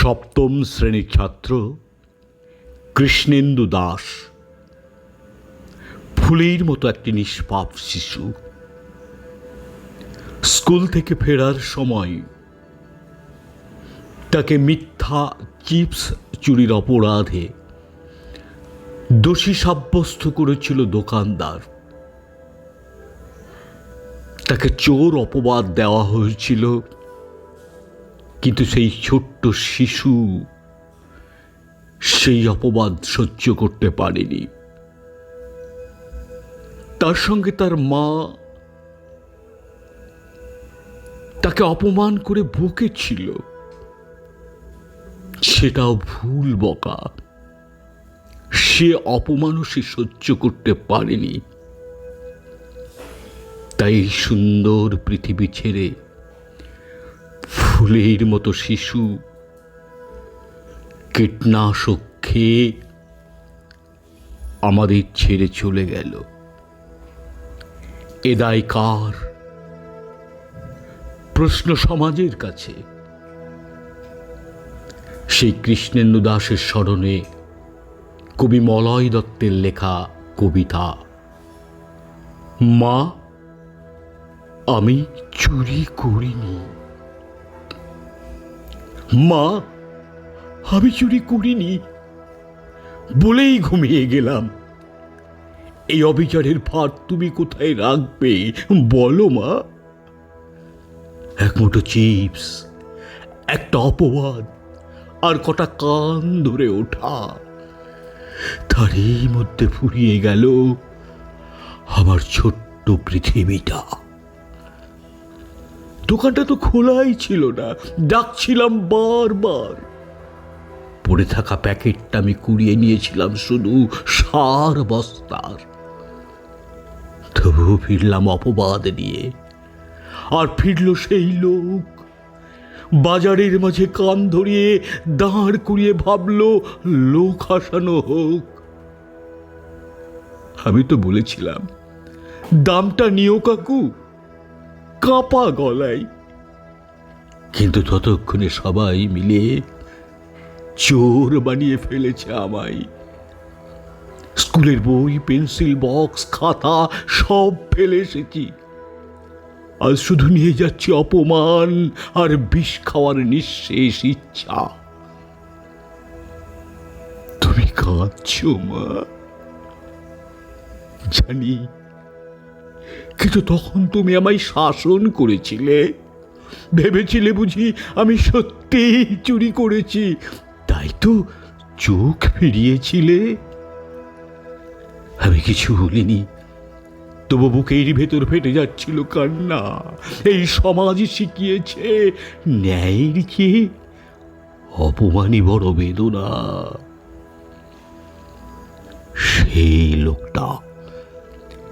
সপ্তম শ্রেণির ছাত্র কৃষ্ণেন্দু দাস। ফুলের মতো একটি নিষ্পাপ শিশু। স্কুল থেকে ফেরার সময় তাকে মিথ্যা চিপস চুরির অপরাধে দোষী সাব্যস্ত করেছিল দোকানদার। তাকে চোর অপবাদ দেওয়া হয়েছিল। কিন্তু সেই ছোট্ট শিশু সেই অপবাদ সহ্য করতে পারেনি। তার সঙ্গে তার মা তাকে অপমান করে বকেছিল সেটাও ভুল বকা। সে অপমানও সে সহ্য করতে পারেনি। তাই সুন্দর পৃথিবী ছেড়ে ফুলের মতো শিশু কীটনাশক খেয়ে আমাদের ছেড়ে চলে গেল। এ দায় কার প্রশ্ন সমাজের কাছে, সেই কৃষ্ণেন্দু দাসের স্মরণে কবি মলয় দত্তের লেখা কবিতা, মা, আমি চুরি করিনি। মা, আমি চুরি করিনি, বলেই ঘুমিয়ে গেলাম। এই অবিচারের ভার তুমি কোথায় রাখবে, বলো মা। এক মুঠো চিপস, একটা অপবাদ, আর কটা কান ধরে ওঠা। তারই মধ্যে ফুরিয়ে গেল আমার ছোট্ট পৃথিবীটা। দোকানটা তো খোলাই ছিল না। ডাকছিলাম বারবার। পড়ে থাকা প্যাকেটটা আমি কুড়িয়ে নিয়েছিলাম শুধু সার বস্তার। তবুও ফিরলাম অপবাদ নিয়ে। আর ফিরল সেই লোক। বাজারের মাঝে কান ধরিয়ে দাঁড় করিয়ে ভাবল, লোক হাসানো হোক। আমি তো বলেছিলাম, দামটা নিও কাকু। কাঁপা গলায়। কিন্তু ততক্ষণে সবাই মিলে চোর বানিয়ে ফেলেছে আমায়। স্কুলের বই, পেন্সিল, বক্স, খাতা, সব ফেলে এসেছি। আজ শুধু নিয়ে যাচ্ছি অপমান আর বিষ খাওয়ার নিঃশেষ ইচ্ছা। তুমি কাঁদছ, মা। জানি কিন্তু তখন তুমি আমায় শাসন করেছিলে। ভেবেছিলে বুঝি আমি সত্যিই চুরি করেছি। তাই তো চোখ ফিরিয়েছিলে। আমি কিছু বলিনি। তবু বুকের ভেতর ফেটে যাচ্ছিল কান্না। এই সমাজ শিখিয়েছে ন্যায়ের কি? অপমানই বড় বেদনা। সেই লোকটা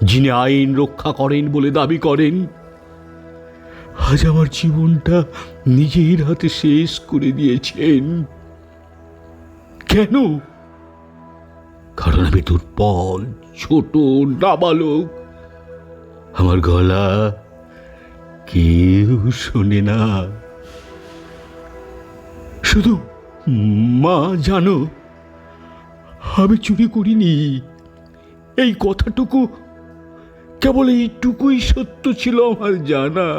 যিনি আইন রক্ষা করেন বলে দাবি করেন, আজ আমার জীবনটা নিজের হাতে শেষ করে দিয়েছেন। কেন? কারণ আমি দুর্বল, ছোট, নাবালক। আমার গলা কেউ শোনে না। শুধু মা, জানো, আমি চুরি করিনি। এই কথাটুকু কেবল এইটুকুই সত্য ছিল আমার জানা।